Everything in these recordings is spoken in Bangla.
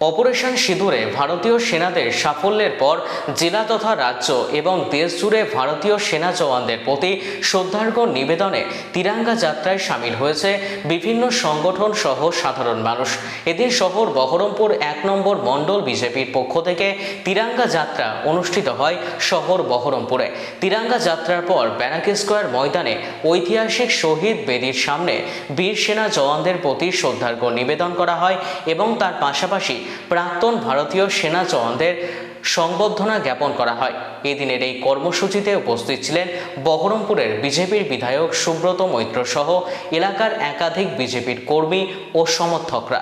অপারেশন সিঁদুরে ভারতীয় সেনাদের সাফল্যের পর জেলা তথা রাজ্য এবং দেশ জুড়ে ভারতীয় সেনা জওয়ানদের প্রতি শ্রদ্ধার্ঘ নিবেদনে তিরাঙ্গা যাত্রায় সামিল হয়েছে বিভিন্ন সংগঠন সহ সাধারণ মানুষ। এদিন শহর বহরমপুর এক নম্বর মণ্ডল বিজেপির পক্ষ থেকে তিরাঙ্গা যাত্রা অনুষ্ঠিত হয় শহর বহরমপুরে। তিরাঙ্গা যাত্রার পর ব্যারাক স্কোয়ার ময়দানে ঐতিহাসিক শহীদ বেদির সামনে বীর সেনা জওয়ানদের প্রতি শ্রদ্ধার্ঘ নিবেদন করা হয় এবং তার পাশাপাশি প্রাক্তন ভারতীয় সেনা জওয়ানদের সংবর্ধনা জ্ঞাপন করা হয়। এদিনের এই কর্মসূচিতে উপস্থিত ছিলেন বহরমপুরের বিজেপির বিধায়ক সুব্রত মৈত্র সহ এলাকার একাধিক বিজেপির কর্মী ও সমর্থকরা।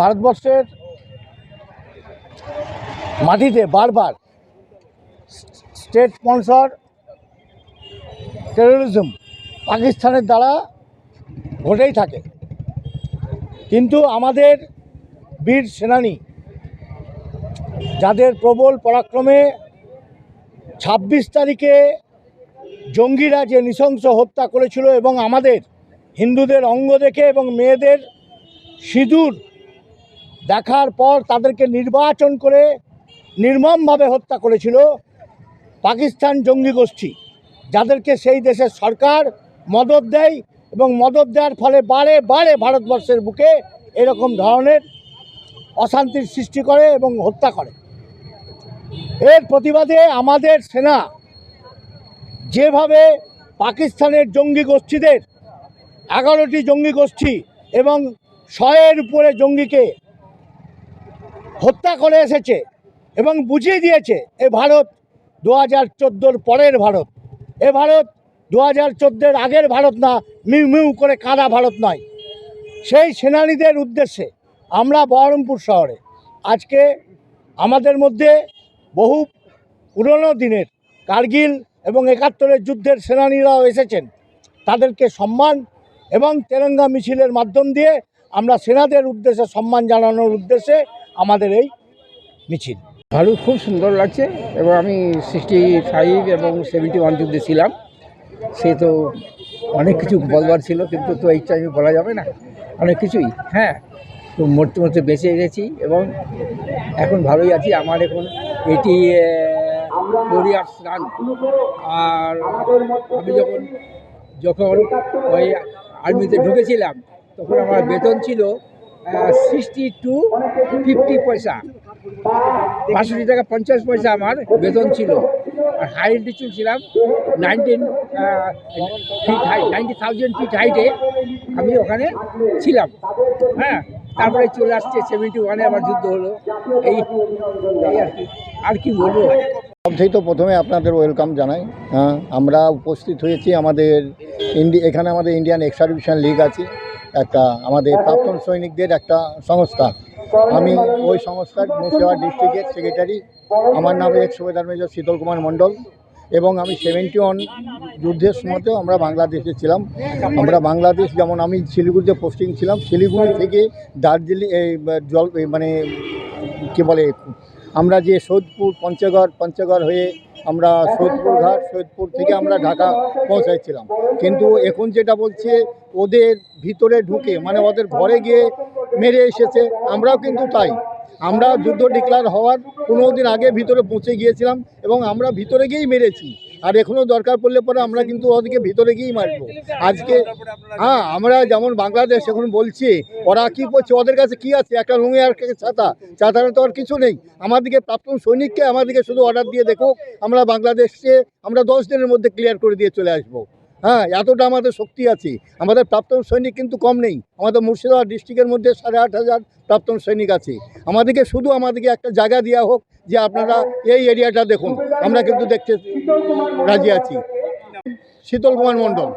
ভারতবর্ষের মাটিতে বারবার স্টেট স্পন্সর টেরোরিজম পাকিস্তানের দ্বারা ঘটেই থাকে। কিন্তু আমাদের বীর সেনানী যাদের প্রবল পরাক্রমে ছাব্বিশ তারিখে জঙ্গিরা যে নৃশংস হত্যা করেছিল এবং আমাদের হিন্দুদের অঙ্গ দেখে এবং মেয়েদের সিঁদুর দেখার পর তাদেরকে নির্বাচন করে নির্মমভাবে হত্যা করেছিল পাকিস্তান জঙ্গি গোষ্ঠী, যাদেরকে সেই দেশের সরকার মদত দেয় এবং মদত দেওয়ার ফলে বারে বারে ভারতবর্ষের বুকে এরকম ধরনের অশান্তির সৃষ্টি করে এবং হত্যা করে। এর প্রতিবাদে আমাদের সেনা যেভাবে পাকিস্তানের জঙ্গি গোষ্ঠীদের, এগারোটি জঙ্গি গোষ্ঠী এবং শয়ের উপরে জঙ্গিকে হত্যা করে এসেছে এবং বুঝিয়ে দিয়েছে, এ ভারত দু হাজার চোদ্দোর পরের ভারত। এ ভারত দু হাজার আগের ভারত না, মিউ মিউ করে কাঁদা ভারত নয়। সেই সেনানীদের উদ্দেশ্যে আমরা বহরমপুর শহরে। আজকে আমাদের মধ্যে বহু পুরনো দিনের কার্গিল এবং একাত্তরের যুদ্ধের সেনানীরাও এসেছেন। তাদেরকে সম্মান এবং তেরঙ্গা মিছিলের মাধ্যম দিয়ে আমরা সেনাদের উদ্দেশ্যে সম্মান জানানোর উদ্দেশ্যে আমাদের এই মিছিল। ভালো খুব সুন্দর লাগছে এবং আমি সিক্সটি ফাইভ এবং সেভেন্টি ওয়ান যুদ্ধে ছিলাম। সে তো অনেক কিছু বলবার ছিল, কিন্তু তো এই বলা যাবে না। অনেক কিছুই হ্যাঁ। মরতে মরতে বেঁচে গেছি এবং এখন ভালোই আছি। আমার এখন এটি ফোর ইয়ার্স রান আর আমি যখন যখন ওই আর্মিতে ঢুকেছিলাম, তখন আমার বেতন ছিল সিক্সটি টু ফিফটি পয়সা। বাষট্টি টাকা পঞ্চাশ পয়সা আমার বেতন ছিল। আর হাই অ্যাল্টিটিউড ছিলাম nineteen feet height ninety thousand feet হাইটে আমি ওখানে ছিলাম। হ্যাঁ তারপরে চলে আসছে সেভেন্টি ওয়ানে আমার যুদ্ধ হলো। এই আর কি। বলব? সবথেকে তো প্রথমে আপনাদের ওয়েলকাম জানাই। হ্যাঁ আমরা উপস্থিত হয়েছি আমাদের ইন্ডি এখানে আমাদের ইন্ডিয়ান এক্সাবিশন লিগ আছে। একটা আমাদের প্রাক্তন সৈনিকদের একটা সংস্থা। আমি ওই সংস্থার মুর্শিদাবাদ ডিস্ট্রিক্টের সেক্রেটারি আমার নাম এক সুবেদার মেজর শীতল কুমার মণ্ডল। এবং আমি সেভেন্টি ওয়ান যুদ্ধের সময়তেও আমরা বাংলাদেশে ছিলাম। আমরা বাংলাদেশ যেমন আমি শিলিগুড়িতে পোস্টিং ছিলাম, শিলিগুড়ি থেকে দার্জিলিং, এই জল মানে কী বলে, আমরা যে সৈয়দপুর, পঞ্চগড় পঞ্চগড় হয়ে আমরা সৈয়দপুর ঘাট, সৈয়দপুর থেকে আমরা ঢাকা পৌঁছাইছিলাম। কিন্তু এখন যেটা বলছে, ওদের ভিতরে ঢুকে মানে ওদের ঘরে গিয়ে মেরে এসেছে, আমরাও কিন্তু তাই। আমরা যুদ্ধ ডিক্লার হওয়ার পনেরো দিন আগে ভিতরে পৌঁছে গিয়েছিলাম এবং আমরা ভিতরে গিয়েই মেরেছি। আর এখনও দরকার পড়লে পরে আমরা কিন্তু ওদেরকে ভিতরে গিয়েই মারবো। আজকে হ্যাঁ আমরা যেমন বাংলাদেশ এখন বলছি, ওরা কি করছে, ওদের কাছে কি আছে? একটা লুঙ্গি আর ছাতা। ছাতাটা তো আর কিছু নেই। আমাদেরকে প্রাক্তন সৈনিককে আমাদেরকে শুধু অর্ডার দিয়ে দেখো আমরা বাংলাদেশকে আমরা দশ দিনের মধ্যে ক্লিয়ার করে দিয়ে চলে আসব। হ্যাঁ এতটা আমাদের শক্তি আছে। আমাদের প্রাক্তন সৈনিক কিন্তু কম নেই। আমাদের মুর্শিদাবাদ ডিস্ট্রিক্টের মধ্যে সাড়ে আট হাজার প্রাক্তন সৈনিক আছে। আমাদেরকে শুধু আমাদেরকে একটা জায়গা দেওয়া হোক যে আপনারা এই এরিয়াটা দেখুন। আমরা কিন্তু দেখতে রাজি আছি। শীতল কুমার মণ্ডল।